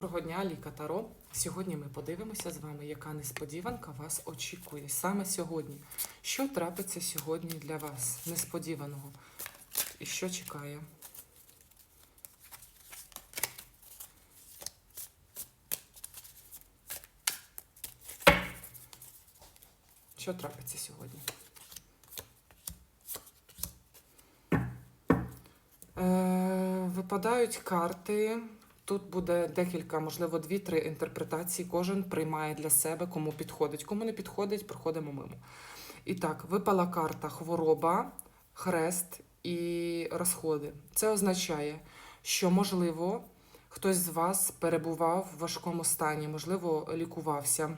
Доброго дня, Ліка Таро. Сьогодні ми подивимося з вами, яка несподіванка вас очікує саме сьогодні. Що трапиться сьогодні для вас несподіваного? І що чекає? Що трапиться сьогодні? Е, випадають карти. Тут буде декілька, можливо, дві-три інтерпретації. Кожен приймає для себе, кому підходить. Кому не підходить, проходимо мимо. І так, випала карта хвороба, хрест і розходи. Це означає, що, можливо, хтось з вас перебував в важкому стані, можливо, лікувався,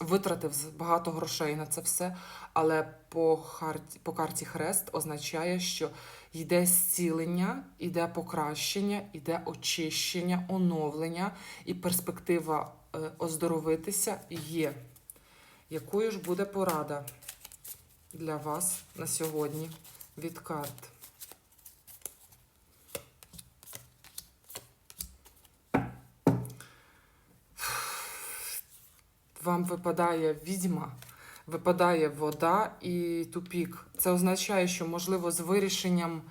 витратив багато грошей на це все, але по, харті, по карті хрест означає, що йде зцілення, йде покращення, йде очищення, оновлення і перспектива е, оздоровитися є. Якою ж буде порада для вас на сьогодні від карт? Вам випадає відьма, випадає вода і тупік. Це означає, що, можливо, з вирішенням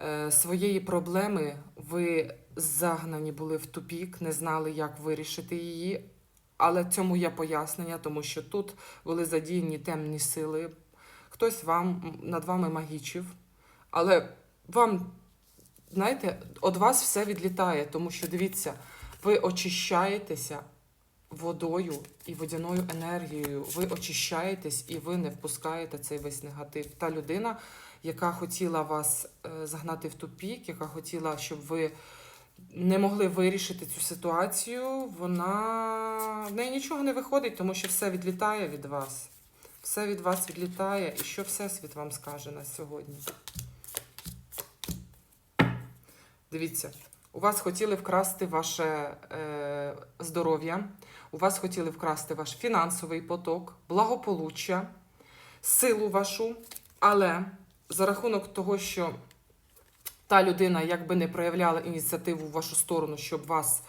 е, своєї проблеми ви загнані були в тупік, не знали, як вирішити її. Але цьому є пояснення, тому що тут були задіяні темні сили. Хтось вам над вами магічив, але вам, знаєте, від вас все відлітає, тому що дивіться, ви очищаєтеся водою і водяною енергією. Ви очищаєтесь і ви не впускаєте цей весь негатив. Та людина, яка хотіла вас е, загнати в тупік, яка хотіла, щоб ви не могли вирішити цю ситуацію, вона в неї нічого не виходить, тому що все відлітає від вас. Все від вас відлітає. І що Всесвіт вам скаже на сьогодні? Дивіться, у вас хотіли вкрасти ваше е, здоров'я, у вас хотіли вкрасти ваш фінансовий поток, благополуччя, силу вашу, але за рахунок того, що та людина якби не проявляла ініціативу в вашу сторону, щоб вас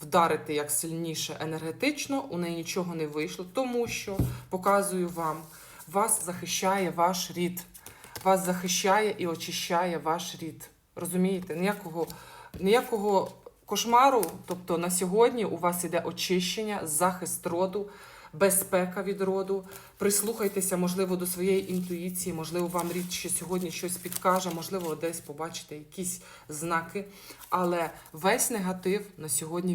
вдарити як сильніше енергетично, у неї нічого не вийшло, тому що показую вам, вас захищає ваш рід, вас захищає і очищає ваш рід. Розумієте? Ніякого, ніякого кошмару, тобто на сьогодні у вас іде очищення, захист роду, безпека від роду. Прислухайтеся, можливо, до своєї інтуїції, можливо, вам рід ще сьогодні щось підкаже, можливо, десь побачите якісь знаки. Але весь негатив на сьогодні.